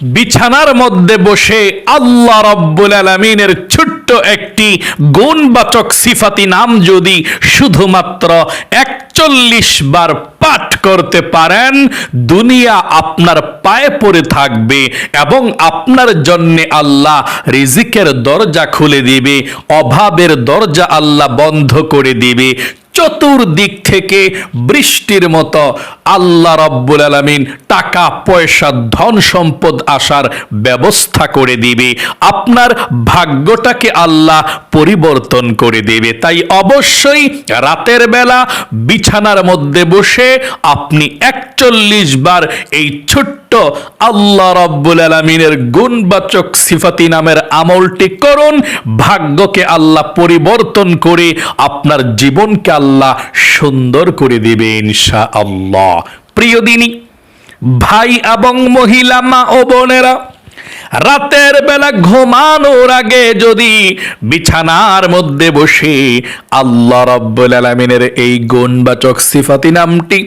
বিছানার মধ্যে বসে আল্লাহ রব্বুল আলমিনের ছোট্ট একটি গুণবাচক সিফাতি নাম যদি শুধুমাত্র একচল্লিশ বার পাঠ করতে পারেন, দুনিয়া আপনার পায়ে পড়ে থাকবে এবং আপনার জন্যে আল্লাহ রিজিকের দরজা খুলে দিবে, অভাবের দরজা আল্লাহ বন্ধ করে দিবে। চতুর্দিক থেকে বৃষ্টির মতো আল্লাহ রব্বুল আলমিন টাকা, পয়সা, ধন সম্পদ আসার ব্যবস্থা করে দিবে। আপনার ভাগ্যটাকে আল্লাহ পরিবর্তন করে দেবে। তাই অবশ্যই রাতের বেলা বিছানার মধ্যে বসে আপনি একচল্লিশ বার এই ছোট্ট আল্লাহ রব্বুল আলমিনের গুণবাচক সিফাতি নামের আমলটি করুন। ভাগ্যকে আল্লাহ পরিবর্তন করে আপনার জীবনকে আল্লাহ সুন্দর করে দেবে ইনশা আল্লাহ প্রিয় দিনী, ভাই এবং মহিলা, মা ও বোনেরা, রাতের বেলা ঘুমানোর আগে যদি বিছানার মধ্যে বসে আল্লাহ রব্বুল আলমিনের এই গুণবাচক সিফাতি নামটি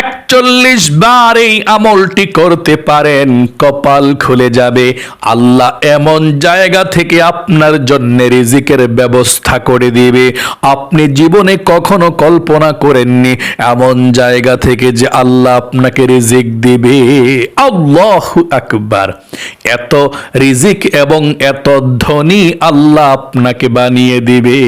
একচল্লিশ বার এই আমলটি করতে পারেন, কপাল খুলে যাবে। আল্লাহ এমন জায়গা থেকে আপনার জন্য রিজিকের ব্যবস্থা করে দিবে। আপনি জীবনে কখনো কল্পনা করেননি এমন জায়গা থেকে যে আল্লাহ আপনাকে রিজিক দিবে। আল্লাহ আকবার। এত রিজিক এবং এত ধনী আল্লাহ আপনাকে বানিয়ে দিবে।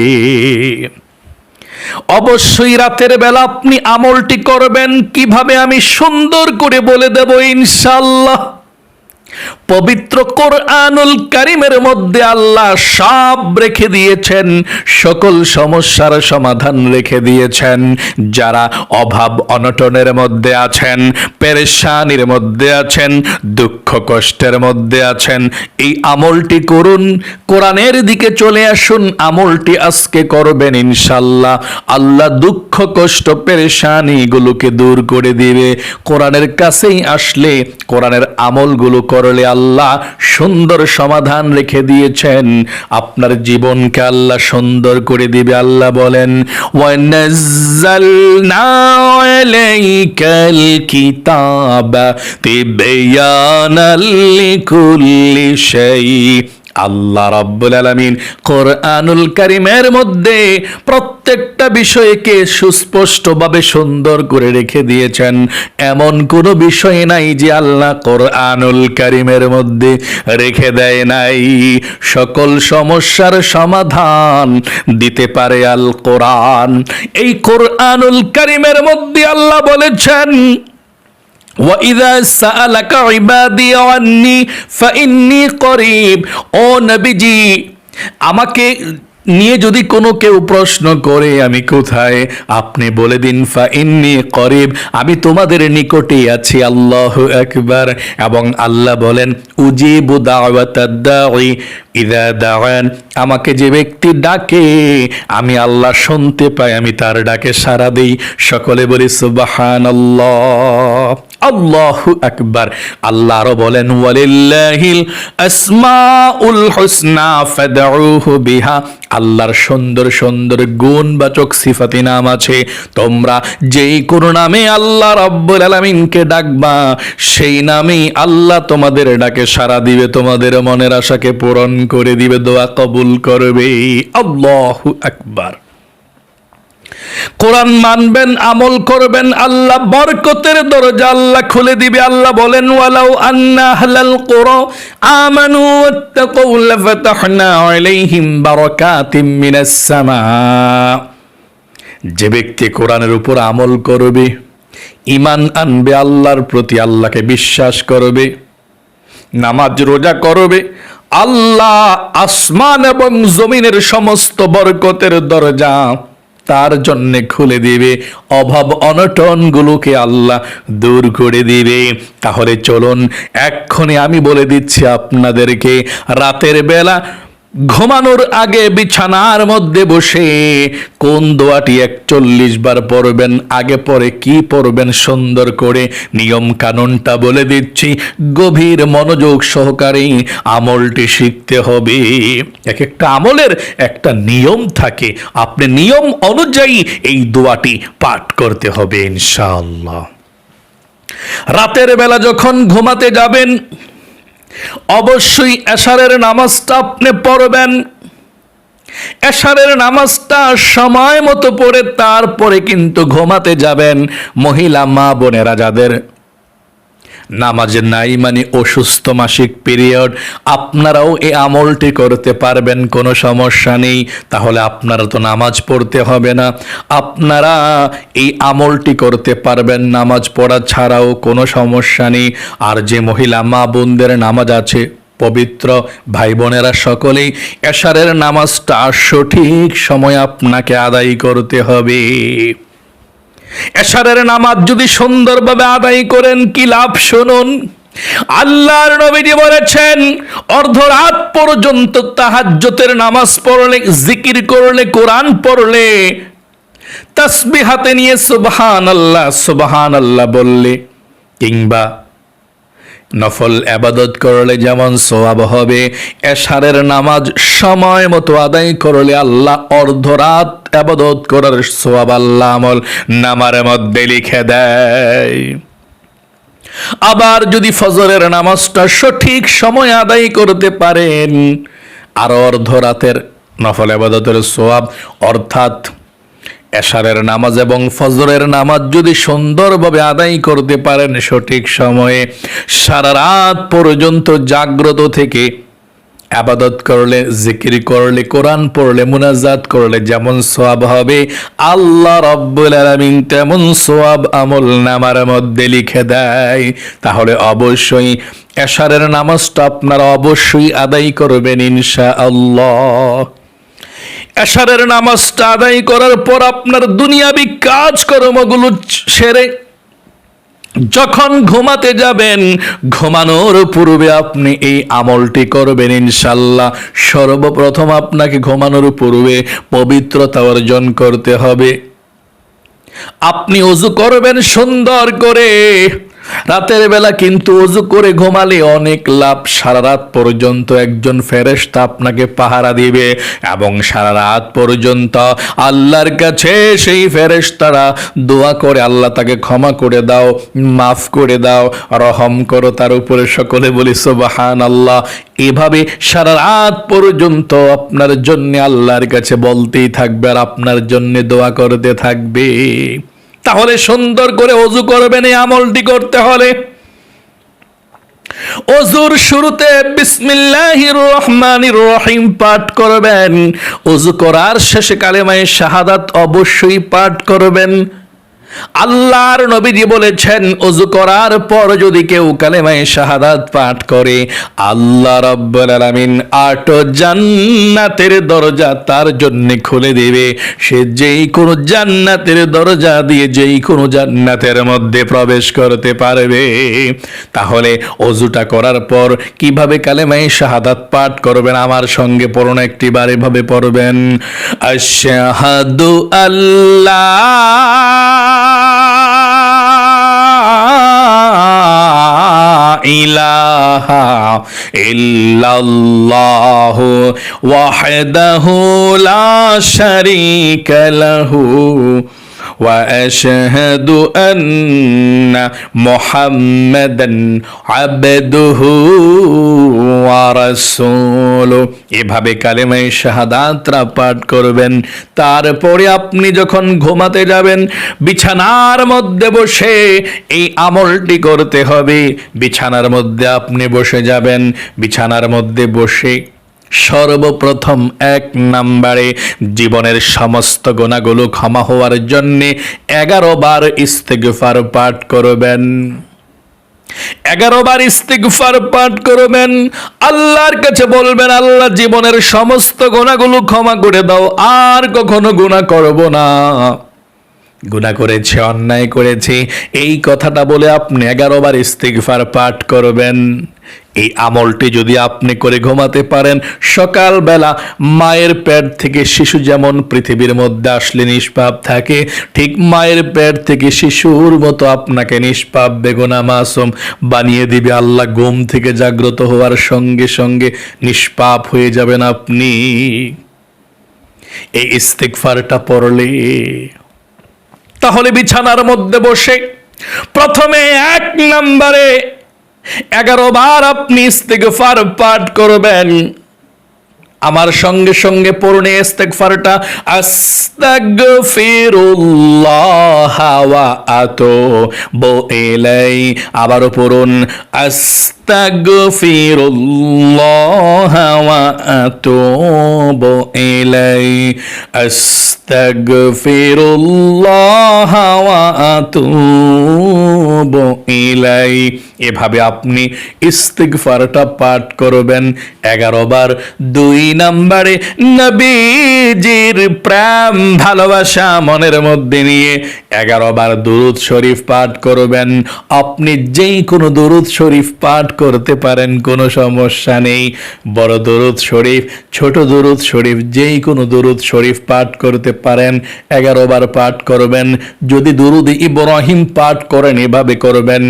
অবশ্যই রাতের বেলা আপনি আমলটি করবেন। কীভাবে আমি সুন্দর করে বলে দেব ইনশাল্লাহ পবিত্র কোরআনুল কারিমের মধ্যে আল্লাহ সব রেখে দিয়েছেন, সকল সমস্যার সমাধান রেখে দিয়েছেন। যারা অভাব অনটনের মধ্যে আছেন, পেরেশানির মধ্যে আছেন, দুঃখ কষ্টের মধ্যে আছেন, এই আমলটি করুন, কোরআনের দিকে চলে আসুন, আমলটি আজকে করবেন ইনশাল্লাহ আল্লাহ দুঃখ কষ্ট পেরেশানিগুলোকে দূর করে দিবে। কোরআনের কাছেই আসলে, কোরআনের আমলগুলো করলে আল্লাহ সুন্দর সমাধান রেখে দিয়েছেন। আপনার জীবনকে আল্লাহ সুন্দর করে দিবে। আল্লাহ বলেন কিতাব আল্লাহ রাব্বুল আলামিন কোরআনুল কারিমের মধ্যে প্রত্যেকটা বিষয়কে সুস্পষ্টভাবে সুন্দর করে রেখে দিয়েছেন। এমন কোনো বিষয় নাই যে আল্লাহ কোরআনুল কারিমের মধ্যে রেখে দেয় নাই। সকল সমস্যার সমাধান দিতে পারে আল কোরআন। এই কোরআনুল কারিমের মধ্যে আল্লাহ বলেছেন وَإِذَا سَأَلَكَ عِبَادِي عَنِّي فَإِنِّي قَرِيب ও নবীজি আমাকে নিয়ে যদি কোনো কেউ প্রশ্ন করে আমি কোথায় আপনি বলে দিন ফা ইন্নি করিব আমি তোমাদের নিকটে আছি আল্লাহ একবার এবং আল্লাহ বলেন উজিবু দাওয়াতাদ্দাঈ ইদা দাওয়ান আমাকে যে ব্যক্তি ডাকে আমি আল্লাহ শুনতে পাই আমি তার ডাকে সাড়া দেই সকলে বলি সুবহানাল্লাহ আল্লাহু আকবার। আল্লাহ আরও বলেন, ওয়ালিল্লাহিল আসমাউল হুসনা ফাদউহু বিহা। আল্লাহর সুন্দর সুন্দর গুণবাচক সিফাতি নাম আছে। তোমরা যেই কোনো নামে আল্লাহ রাব্বুল আলামিনকে ডাকবা, সেই নামেই আল্লাহ তোমাদের ডাকে সাড়া দিবে, তোমাদের মনের আশাকে পূরণ করে দিবে, দোয়া কবুল করবে। আল্লাহু আকবার। কোরআন মানবেন, আমল করবেন, আল্লাহ বরকতের দরজা আল্লাহ খুলে দিবে। আল্লাহ বলেন, ওয়ালাউ আন্না আহলাল কুরা আমানু ওয়াত্তাকু লাফাতাহনা আলাইহিম বারাকাতিম মিনাস সামা। যে ব্যক্তি কোরআনের উপর আমল করবে ইমান আনবে, আল্লাহর প্রতি আল্লাহকে বিশ্বাস করবে, নামাজ রোজা করবে, আল্লাহ আসমান এবং জমিনের সমস্ত বরকতের দরজা তার জন্যে খুলে দিবে। অভাব অনটনগুলোকে আল্লাহ দূর করে দিবে। তাহলে চলুন এক্ষণে আমি বলে দিচ্ছি আপনাদেরকে, রাতের বেলা ঘুমানোর আগে বিছানার মধ্যে বসে কোন দোয়াটি একচল্লিশ বার পড়বেন, আগে পরে কি পড়বেন সুন্দর করে নিয়ম কানুনটা বলে দিচ্ছি, গভীর মনোযোগ সহকারে আমলটি শিখতে হবে। এক একটা আমলের একটা নিয়ম থাকে, আপনি নিয়ম অনুযায়ী এই দোয়াটি পাঠ করতে হবে ইনশাআল্লাহ। রাতের বেলা যখন ঘুমাতে যাবেন অবশ্যই এশারের নামাজটা আপনি পড়বেন। এশারের নামাজটা সময় মতো পড়ে তারপরে কিন্তু ঘুমাতে যাবেন। মহিলা মা বোনেরা যাদের নামাজে নাই মানে অসুস্থ মাসিক পিরিয়ড আপনারাও এই আমলটি করতে পারবেন, কোনো সমস্যা নেই। তাহলে আপনারা তো নামাজ পড়তে হবে না। আপনারা এই আমলটি করতে পারবেন, নামাজ পড়া ছাড়াও কোনো সমস্যা নেই। আর যে মহিলা, মা বোনদের নামাজ আছে, পবিত্র ভাই বোনেরা সকলেই এশারের নামাজটা সঠিক সময় আপনাকে আদায় করতে হবে। এশারের নামাজ যদি সুন্দরভাবে আদায় করেন, কি লাভ শুনুন? আল্লাহর নবীজি বলেছেন, অর্ধরাত পর্যন্ত তাহাজ্জতের নামাজ পড়লে, জিকির করলে, কোরআন পড়লে তসবি হাতে নিয়ে সুবহান আল্লাহ সুবহান আল্লাহ বললে, কিংবা নফল আবাদত করলে যেমন সোয়াব হবে, এশারের নামাজ সময় মতো আদায় করলে আল্লাহ অর্ধরাত আবাদত করার সোয়াব আল্লাহ আমল নামার মধ্যে লিখে দেয়। আবার যদি ফজরের নামাজটা সঠিক সময় আদায় করতে পারেন, আর অর্ধরাতের নফল আবাদতের সোয়াব অর্থাৎ এশারের নামাজ এবং ফজরের নামাজ যদি সুন্দরভাবে আদায় করতে পারেন সঠিক সময়ে, সারা রাত পর্যন্ত জাগ্রত থেকে আবাদত করলে, জিকির করলে, কোরআন পড়লে, মুনাজাত করলে যেমন সোয়াব হবে, আল্লাহ রব্বুল আলামিন তেমন সোয়াব আমল নামার মধ্যে লিখে দেয়। তাহলে অবশ্যই এশারের নামাজটা আপনারা অবশ্যই আদায় করবেন ইনশা আল্লাহ এশারের নামাজটা আদায় করার পর আপনার দুনিয়াবি কাজকর্মগুলো সেরে যখন ঘুমাতে যাবেন, ঘুমানোর পূর্বে আপনি এই আমলটি করবেন ইনশাল্লাহ সর্বপ্রথম আপনাকে ঘুমানোর পূর্বে পবিত্রতা অর্জন করতে হবে। আপনি অজু করবেন সুন্দর করে। রাতের বেলা কিন্তু অজু করে ঘুমালে অনেক লাভ। সারা রাত পর্যন্ত একজন ফেরেশতা আপনাকে পাহারা দিবে এবং সারা রাত পর্যন্ত আল্লাহর কাছে সেই ফেরেশতারা দোয়া করে আল্লাহ তাকে ক্ষমা করে দাও, মাফ করে দাও, রহম করো তার উপরে সকলে বলি সুবাহান আল্লাহ এভাবে সারা রাত পর্যন্ত আপনার জন্য আল্লাহর কাছে বলতেই থাকবে আর আপনার জন্য দোয়া করতে থাকবে। তাহলে সুন্দর করে অজু করবেন এই আমলটি করতে হলে। অজুর শুরুতে বিসমিল্লাহির রহমানির রহিম পাঠ করবেন। অজু করার শেষে কালেমায় শাহাদাত অবশ্যই পাঠ করবেন। আল্লাহর নবীজি বলেছেন অজু করার পর যদি কেউ কালেমায় শাহাদাত পাঠ করে, আল্লাহ রব্বুল আলামিন আট জান্নাতের দরজা তার জন্য খুলে দেবে। সে যেই কোনো জান্নাতের দরজা দিয়ে যেই কোনো জান্নাতের মধ্যে প্রবেশ করতে পারবে। তাহলে অজুটা করার পর কীভাবে কালেমায় শাহাদাত পাঠ করবেন? আমার সঙ্গে পড়ুন একটি বার এভাবে পড়বেন। আশহাদু আল্লাহ إله إلا الله وحده لا شريك له وأشهد أن محمدا عبده এভাবে কালেমায় শাহাদাতরা পাঠ করবেন। তারপরে আপনি যখন ঘুমাতে যাবেন, বিছানার মধ্যে বসে এই আমলটি করতে হবে। বিছানার মধ্যে আপনি বসে যাবেন। বিছানার মধ্যে বসে সর্বপ্রথম এক নাম্বারে জীবনের সমস্ত গোনাগুলো ক্ষমা হওয়ার জন্যে এগারো বার ইস্তেগফার পাঠ করবেন। এগারো বার ইস্তিগফার পাঠ করবেন। আল্লাহর কাছে বলবেন, আল্লাহ, জীবনের সমস্ত গোনাগুলো ক্ষমা করে দাও, আর কখনো গুণা করব না। গুণা করেছে, অন্যায় করেছি, এই কথাটা বলে আপনি এগারো বার ইস্তিগফার পাঠ করবেন। এই আমলটি যদি আপনি করে ঘুমাতে পারেন, সকালবেলা মায়ের পেট থেকে শিশু যেমন পৃথিবীর মধ্যে আসলে নিষ্পাপ থাকে, ঠিক মায়ের পেট থেকে শিশুর মতো আপনাকে নিষ্পাপ বেগুনা মাসুম বানিয়ে দিবে। আল্লাহ ঘুম থেকে জাগ্রত হওয়ার সঙ্গে সঙ্গে নিষ্পাপ হয়ে যাবেন আপনি। এই ইস্তিকফারটা পড়লে তাহলে বিছানার মধ্যে বসে প্রথমে এক নম্বরে এগারো বার আপনি ইস্তেগফার পাঠ করবেন। আমার সঙ্গে সঙ্গে পড়ুন এই ইস্তেগফারটা। আস্তাগফিরুল্লাহ ওয়া আতুবু এলাই আবারও পড়ুন আস্তাগফিরুল্লাহ ওয়া আতুবু ইলাই আস্তাগফিরুল্লাহ ওয়া আতুবু ইলাই এভাবে আপনি ইস্তিগফারটা পাঠ করবেন। এগারো বার। দুই নম্বরে, নবীজির প্রেম, ভালোবাসা মনের মধ্যে নিয়ে এগারো বার দুরুদ শরীফ পাঠ করবেন। আপনি যেই কোনো দুরুদ শরীফ পাঠ করতে পারেন, কোনো সমস্যা নেই। বড় দুরুদ শরীফ, ছোট দুরুদ শরীফ, যেই কোনো দুরুদ শরীফ পাঠ করতে পারেন, এগারো পাঠ করবেন। যদি দুরুদ ইব্রাহিম পাঠ করেন, এভাবে করবেন,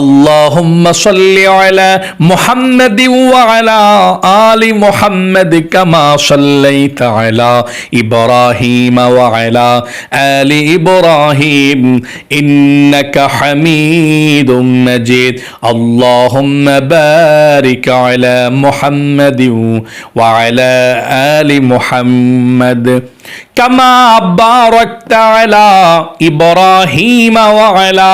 আল্লাহুম্মা সাল্লি আলা মুহাম্মাদি ইব্রাহিম বারিক আলা মুহাম্মাদি ওয়া আলা আলি মুহাম্মাদ كما باركت على إبراهيم وعلى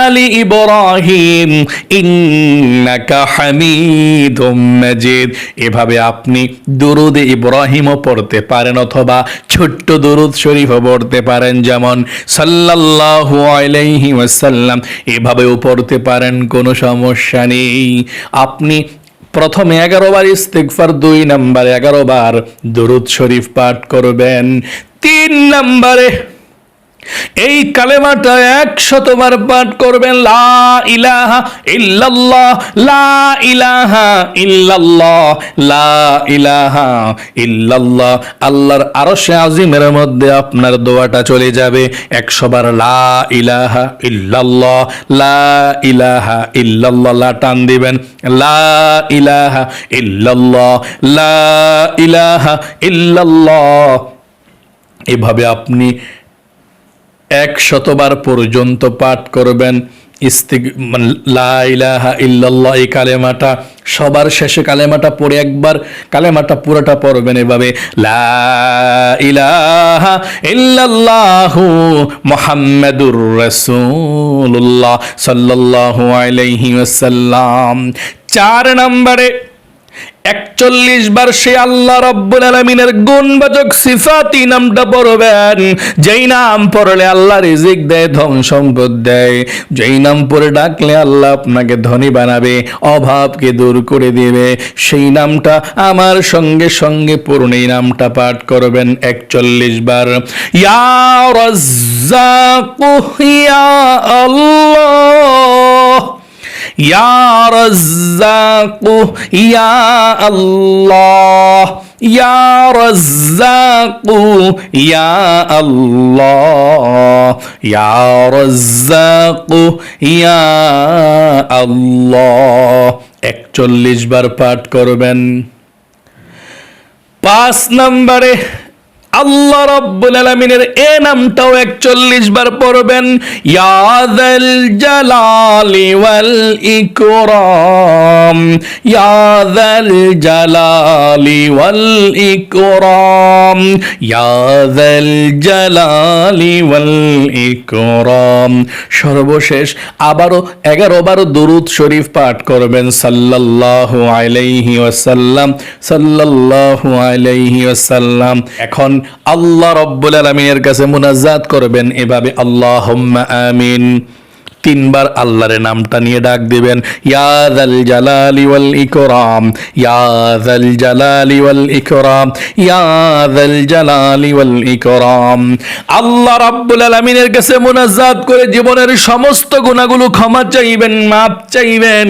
آل إبراهيم إنك حميد مجيد এভাবে আপনি দুরুদ ইব্রাহিমও পড়তে পারেন অথবা ছোট্ট দুরুদ শরীফও পড়তে পারেন যেমন সাল্লাল্লাহু আলাইহি ওয়াসাল্লাম এভাবেও পড়তে পারেন কোনো সমস্যা নেই আপনি প্রথমে এগারো বার ইস্তেকফার দুই নাম্বারে এগারো বার দরুদ শরীফ পাঠ করবেন। তিন নাম্বারে এই কালেমাটা একশতবার পাঠ করবেন, লা ইলাহা ইল্লাল্লাহ, লা ইলাহা ইল্লাল্লাহ, লা ইলাহা ইল্লাল্লাহ। আল্লাহর আরশে আজিমের মধ্যে আপনার দোয়াটা চলে যাবে, একশোবার, লা ইলাহা ইল্লাল্লাহ, লা ইলাহা ইল্লাল্লাহ। লা টান দিবেন, লা ইলাহা ইল্লাল্লাহ, লা ইলাহা ইল্লাল্লাহ। এভাবে আপনি এক শতবার পর্যন্ত পাঠ করবেন। ইস্তিক লা ইলাহা ইল্লাল্লাহ, এই কালেমাটা সবার শেষে কালেমাটা পড়ে একবার, কালেমাটা পুরোটা পড়বেন এভাবে। ইলাহা ইল্লাল্লাহু মুহাম্মাদুর রাসূলুল্লাহ সাল্লাল্লাহু আলাইহি ওয়াসাল্লাম। চার নম্বরে একচল্লিশ বার সে আল্লাহ রব্বুল আলমিনের গুণবাচক সিফাতি নামটা পড়বেন। যেই নাম পড়লে আল্লাহ রিজিক দেয়, ধন সম্পদ দেয়। যেই নাম পড়ে ডাকলে আল্লাহ আপনাকে ধনী বানাবে, অভাবকে দূর করে দেবে। সেই নামটা আমার সঙ্গে সঙ্গে পড়ুন, এই নামটা পাঠ করবেন একচল্লিশ বার। ইয়া আল্লাহ। ইয়া ইয়া আল্লাহ ইয়া ইয়া আল্লাহ ইয়া আল্লাহ একচল্লিশ বার পাঠ করবেন। পাঁচ নম্বরে আল্লাহ রব্বুল আলমিনের এ নামটাও একচল্লিশ বার পড়বেন। ইয়াদাল জালালি ওয়াল ইকরাম। ইয়াদাল জালালি ওয়াল ইকরাম। ইয়াদাল জালালি ওয়াল ইকরাম। সর্বশেষ আবারও এগারো বারো দুরুদ শরীফ পাঠ করবেন সাল্লাল্লাহু আলাইহি ওয়াসাল্লাম। সাল্লাল্লাহু আলাইহি ওয়াসাল্লাম। এখন আল্লাহ রব্বুল আলমিনের কাছে মুনাজাত করবেন। এভাবে আল্লাহ আমিন। তিনবার আল্লাহর নামটা নিয়ে ডাক দিবেন ইয়াদাল জালালি ওয়াল ইকরাম ইয়াদাল জালালি ওয়াল ইকরাম ইয়াদাল জালালি ওয়াল ইকরাম। আল্লাহ রাব্বুল আলামিনের কাছে মুনাজাত করে জীবনের সমস্ত গুনাহগুলো ক্ষমা চাইবেন মাপ চাইবেন।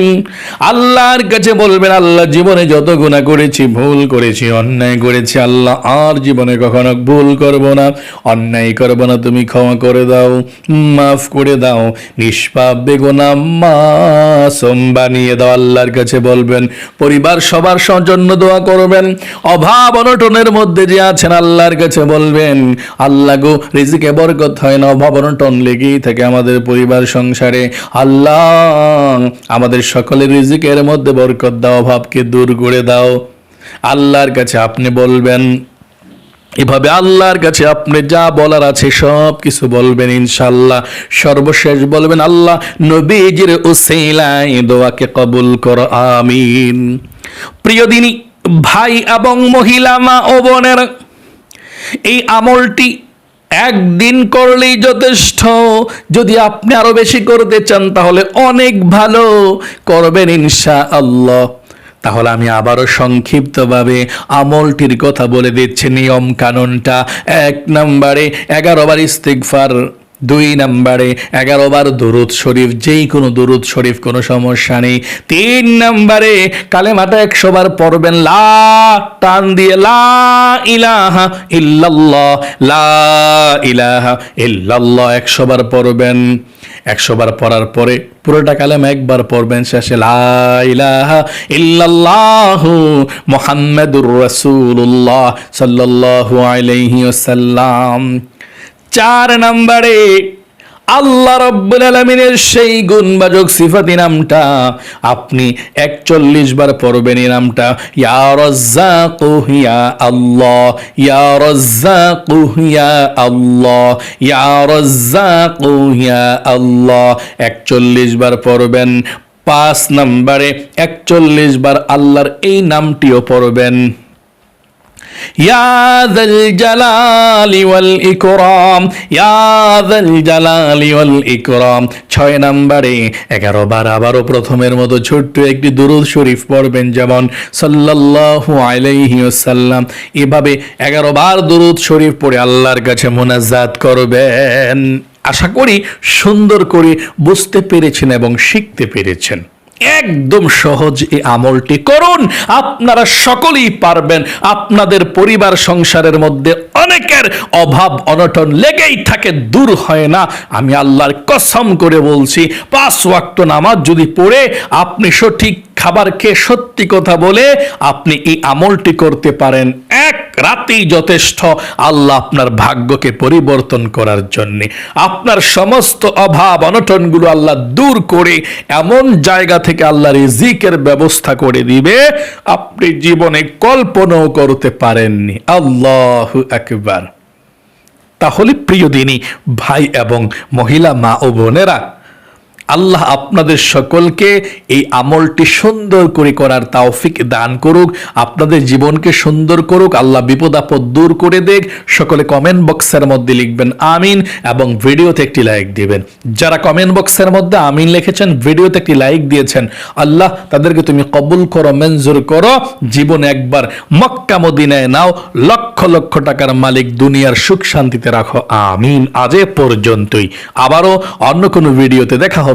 আল্লাহর কাছে বলবেন, আল্লাহ জীবনে যত গুনাহ করেছি, ভুল করেছি, অন্যায় করেছি, আল্লাহ আর জীবনে কখনো ভুল করব না। অন্যায় করব না, তুমি ক্ষমা করে দাও, মাফ করে দাও নিঃ বানিয়ে দাও, আল্লাহর কাছে বলবেন, পরিবার সবার জন্য দোয়া করবেন। অভাব, অনটনের মধ্যে যে আছেন, আল্লাহর কাছে বলবেন, আল্লাহ গো, রিজিকে বরকত হয় না, অভাব, অনটন লেগেই থাকে আমাদের পরিবার সংসারে। আল্লাহ, আমাদের সকলের রিজিকের মধ্যে বরকত দাও, অভাবকে দূর করে দাও। আল্লাহর কাছে আপনি বলবেন এভাবে আল্লাহর কাছে আপনি যা বলার আছে সব কিছু বলবেন ইনশাল্লাহ সর্বশেষ বলবেন, আল্লাহ নবীজির উসিলাই দোয়াকে কবুল কর, আমিন। প্রিয় দিনী, ভাই এবং মহিলা, মা ও বোনের, এই আমলটি একদিন করলেই যথেষ্ট। যদি আপনি আরও বেশি করতে চান, তাহলে অনেক ভালো করবেন ইনশা আল্লাহ তাহলে আমি আবারও সংক্ষিপ্তভাবে আমলটির কথা বলে দিচ্ছি। নিয়ম কানুনটা এক নম্বরে এগারোবার ইস্তিগফার দুই নম্বরে, এগারো বার দুরুদ শরীফ, যেই কোনো দুরুদ শরীফ, কোনো সমস্যা নেই। তিন নম্বরে, কালেমাটা একশো বার পড়বেন, লা, টান দিয়ে, লা ইলাহা ইল্লাল্লাহ, লা ইলাহা ইল্লাল্লাহ একশো বার পড়বেন। একশো বার পড়ার পরে পুরোটা কালেম একবার পড়বেন, শেষে লা ইলাহা ইল্লাল্লাহু রাসূলুল্লাহ সাল্লাল্লাহু আলাইহি ওয়াসাল্লাম। চার নম্বরে, আল্লাহ রব্বুল আলমিনের সেই গুণবাচক সিফাতি নামটা, আপনি একচল্লিশ বার পড়বেন এই নামটা, ইয়া রাজ্জাকু ইয়া আল্লাহ, ইয়া ইয়া আল্লাহ, ইয়া ইয়া আল্লাহ, একচল্লিশ বার পড়বেন, পাঁচ নম্বরে একচল্লিশ বার আল্লাহর এই নামটিও পড়বেন। ইয়াদাল জালালি ওয়াল ইকরাম ইয়াদাল জালালি ওয়াল ইকরাম। ছয় নম্বরে, এগারো বার আবারও প্রথমের মতো ছোট্ট একটি দুরুদ শরীফ পড়বেন যেমন সাল্লাল্লাহু আলাইহি ওয়াসাল্লাম। এভাবে এগারো বার দুরুদ শরীফ পড়ে আল্লাহর কাছে মোনাজাত করবেন। আশা করি সুন্দর করে বুঝতে পেরেছেন এবং শিখতে পেরেছেন। একদম সহজ এই আমলটি করুন। আপনারা সকলেই পারবেন। আপনাদের পরিবার সংসারের মধ্যে অনেকের অভাব অনটন লেগেই থাকে, দূর হয় না। আমি আল্লাহর কসম করে বলছি, পাঁচ ওয়াক্ত নামাজ যদি পড়ে, আপনি সঠিক খাবার খেয়ে সত্যি কথা বলে আপনি এই আমলটি করতে পারেন। এক রাতেই যথেষ্ট আল্লাহ আপনার ভাগ্যকে পরিবর্তন করার জন্য। আপনার সমস্ত অভাব, অনটনগুলো আল্লাহ দূর করে এমন জায়গা থেকে আল্লাহ রিজিকের ব্যবস্থা করে দিবে, আপনি জীবনে কল্পনাও করতে পারেননি। আল্লাহ একবার তাহলে প্রিয় দিনী, ভাই এবং মহিলা মা ও বোনেরা আল্লাহ আপনাদের সকলকে এই আমলটি সুন্দর করে করার তাওফিক দান করুক। আপনাদের জীবনকে সুন্দর করুক। আল্লাহ বিপদ আপদ দূর করে দেখ সকলে কমেন্ট বক্সের মধ্যে লিখবেন আমিন এবং ভিডিওতে একটি লাইক দিবেন। যারা কমেন্ট বক্সের মধ্যে আমিন লিখেছেন, ভিডিওতে একটি লাইক দিয়েছেন, আল্লাহ তাদেরকে তুমি কবুল করো, মঞ্জুর করো। জীবন একবার মক্কা মদিনায় নাও। লক্ষ লক্ষ টাকার মালিক দুনিয়ার সুখ শান্তিতে রাখো। আমিন। আজে পর্যন্তই। আবারও অন্য কোনো ভিডিওতে দেখা হবে।